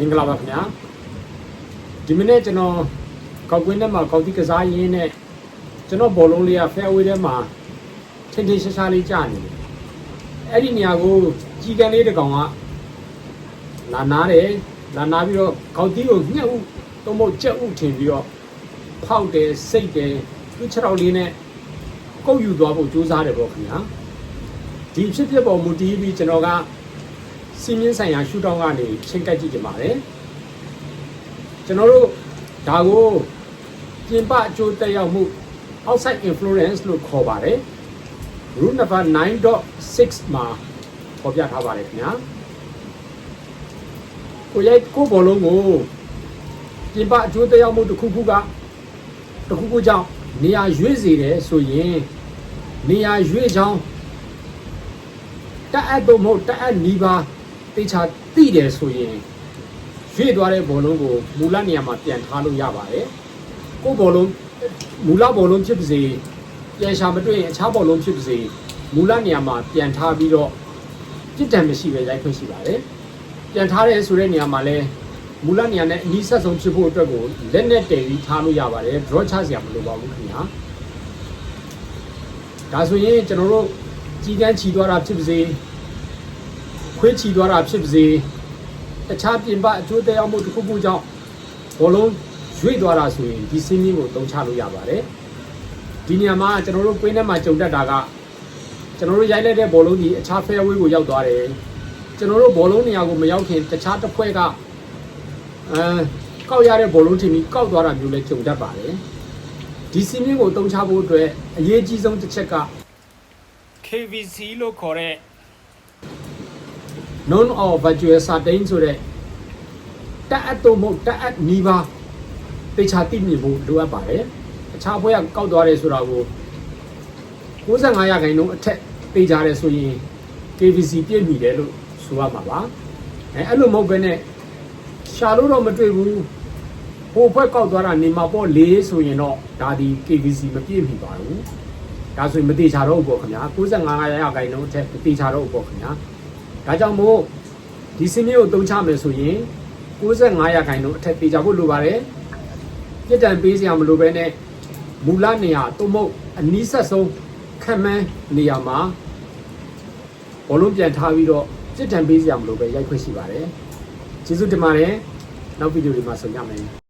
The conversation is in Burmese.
မင်္ဂလာပါခင်ဗျာဒီမနေ့ကျွန်တော်ကောက်ကွင်းထဲမှာကောက်တိကစားရင်းနဲ့ကျွန်တော်ဘောလုံးလေးက fairway ထဲမှာထင်ထင်ရှားရှားလေးကြာနေတယ်အဲ့ဒီနေရာကိုကြီးကန်လေးတစ်ကောင်ကလာနာတယ်လာနာပြီးတော့ကောက်တိကိုညှက်ဥသုံးဖို့ကြက်ဥထင်ပြီးတော့ဖောက်တယ်စိတ်တယ်သူ့ခြေထောက်လေးနဲ့ကုတ်ယူသွားဖို့ကြိုးစားတယ်ပေါ့ခင်ဗျာဒီဖြစ်ဖြစ်ပေါ်မူတည်ပြီးကျွန်တော်က စီမင်းဆိုင်ရာရှုထောင့်ကနေချင်းကပ်ကြည့်ကြပါတယ်ကျွန်တော်တို့ဒါကိုပြင်ပအကျိုးတက်ရောက်မှု outside influence လို့ခေါ်ပါတယ် rule number 9.6မှာပေါ်ပြထားပါတယ်ခင်ဗျာကိုရိုက်ကိုဘောလုံးကိုပြင်ပအကျိုးတက်ရောက်မှုတစ်ခုခုကတစ်ခုခုကြောင့်နေရာရွေ့စေတယ်ဆိုရင်နေရာရွေ့ချောင်းတက်အပ်တော့မဟုတ်တက်အပ်နီးပါး တေချာတိတယ်ဆိုရင်ရွေ့သွားတဲ့ဘောလုံးကိုမူလနေရာမှာပြန်ထားလို့ရပါတယ်။ကိုယ်ဘောလုံးမူလဘောလုံးဖြစ်ပါစေပြန်ရှာမတွေ့ရင်အခြားဘောလုံးဖြစ်ပါစေမူလနေရာမှာပြန်ထားပြီးတော့ပြစ်ဒဏ်မရှိပဲရိုက်ခွင့်ရှိပါတယ်။ပြန်ထားတဲ့ဆိုတဲ့နေရာမှာလဲမူလနေရာနဲ့အနည်းဆက်ဆုံးဖြစ်ဖို့အတွက်ကိုလက်နဲ့တည်ပြီးထားလို့ရပါတယ်။ draw ချစရာမလိုပါဘူးခင်ဗျာ။ဒါဆိုရင်ကျွန်တော်တို့ကြီးကန်းချီသွားတာဖြစ်ပါစေ ခွေးချီသွားတာဖြစ်ပါစေတခြားပြင်ပအကျိုးသက်ရောက်မှုတစ်ခုခုကြောင့်ဘောလုံးရွေ့သွားတာဆိုရင်ဒီစင်းကြီးကိုတုံးချလို့ရပါတယ်ဒီနေရာမှာကျွန်တော်တို့ကွင်းထဲမှာကြုံတတ်တာကကျွန်တော်တို့ရိုက်လိုက်တဲ့ဘောလုံးကြီးအခြား fairway ကိုရောက်သွားတယ်ကျွန်တော်တို့ဘောလုံးနေရာကိုမရောက်ခင်တခြားတစ်ဖွဲ့ကအဲကောက်ရတဲ့ဘောလုံးထင်ပြီးကောက်သွားတာမျိုးလည်းကြုံတတ်ပါတယ်ဒီစင်းကြီးကိုတုံးချဖို့အတွက်အရေးကြီးဆုံးတစ်ချက်က KVC လို့ခေါ်တဲ့ non of virtual certain ဆိုတဲ့တက်အပ်တော့မဟုတ်တက်အပ်နီးပါးတေချာတိမြင်ဖို့လိုအပ်ပါတယ်အခြားဘွဲကကောက်သွားတယ်ဆိုတာကို65ရာခိုင်နှုန်းအထက်တေချာတယ်ဆိုရင် KVC ပြည့်မီတယ်လို့ဆိုရမှာပါအဲအဲ့လိုမဟုတ်ဘဲနဲ့ရှာလို့တော့မတွေ့ဘူးဟိုဘက်ကောက်သွားတာနေမှာပေါ့လေးဆိုရင်တော့ဒါဒီ KVC မပြည့်မီပါဘူးဒါဆိုရင်မတေချာတော့ဘူးပေါ့ခင်ဗျာ65ရာခိုင်နှုန်းအထက်မတေချာတော့ဘူးပေါ့ခင်ဗျာ ဒါကြောင့်မို့ဒီစင်းမျိုးကိုတုံးချမယ်ဆိုရင်65ရာခိုင်နှုန်းအထက်ပေးကြဖို့လိုပါတယ်ပြစ်ဒဏ်ပေးစရာမလိုဘဲနဲ့မူလနေရာသို့မဟုတ်အနီးဆက်ဆုံးခံမှန်းနေရာမှာဘောလုံးပြန်ထားပြီးတော့ပြစ်ဒဏ်ပေးစရာမလိုပဲရိုက်ခွင့်ရှိပါတယ်ကျေးဇူးတင်ပါတယ်နောက်ဗီဒီယိုတွေမှာဆုံကြမယ်